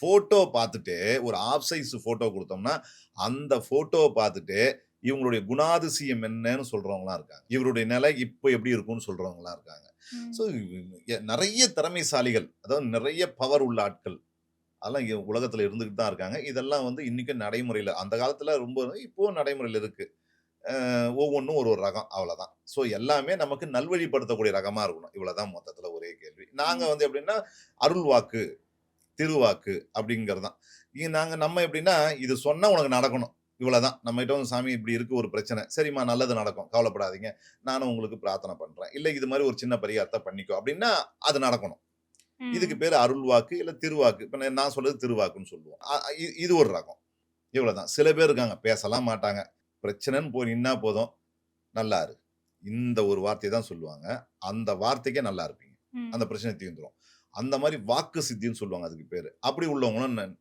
Photo பார்த்துட்டு ஒரு of size photo குடுத்தோம்னா, அந்த ஃபோட்டோவ பார்த்துட்டு, இவங்களுடைய குணாதிசயம் என்னன்னு சொல்றவங்கலாம் இருக்காங்க. இவருடைய நிலை இப்ப எப்படி இருக்கும்னு சொல்றவங்கலாம் இருக்காங்க. ஸோ நெறைய திறமைசாலிகள், அதாவது நெறைய பவர் உள்ள ஆட்கள். அதெல்லாம் இங்க உலகத்துல இருந்துகிட்டு தான் இருக்காங்க. இதெல்லாம் வந்து இன்னைக்கும் நடைமுறையில அந்த காலத்துல ரொம்ப இப்பவும் நடைமுறையில இருக்கு. அ ஒவ்வொன்னும் ஒரு ஒரு ரகம் அவ்வளதான். ஸோ எல்லாமே நமக்கு நல்வழிப்படுத்தக்கூடிய ரகமா இருக்கணும். இவ்வளவுதான் மொத்தத்துல ஒரே கேள்வி. நாங்க ம். வந்து எப்படின்னா, அருள்வாக்கு, திருவாக்கு அப்படிங்கிறது தான். இ நாங்க நம்ம எப்படின்னா, இது சொன்னா உனக்கு நடக்கணும். இவ்வளதான். நம்மகிட்ட வந்து சாமி இப்படி இருக்கு ஒரு பிரச்சனை. சரிம்மா நல்லது நடக்கும். கவலைப்படாதீங்க. நானும் உங்களுக்கு பிரார்த்தனை பண்றேன். இல்ல இது மாரி ஒரு சின்ன பரிகாரத்த பண்ணிக்கோ அப்படின்னா, அது நடக்கணும். இதுக்கு. பேரு அருள்வாக்கு, இல்ல திருவாக்கு. இப்ப நான் சொல்றது திருவாக்குன்னு சொல்லுவோம். இது ஒரு ரகம். இவ்வளதான். சில பேர் இருக்காங்க. பேசலாம் மாட்டாங்க. பிரச்சனைன்னு போய் நின்னா போதும். நல்லா இரு. இந்த ஒரு வார்த்தைய தான் சொல்லுவாங்க. அந்த வார்த்தைக்கே நல்லா இருப்பீங்க. அந்த. பிரச்சனை தீர்ந்துரும். அந்த மாதிரி வாக்கு சித்தின்னு சொல்லுவாங்க அதுக்கு பேரு. அப்படி உள்ளவங்களும் ந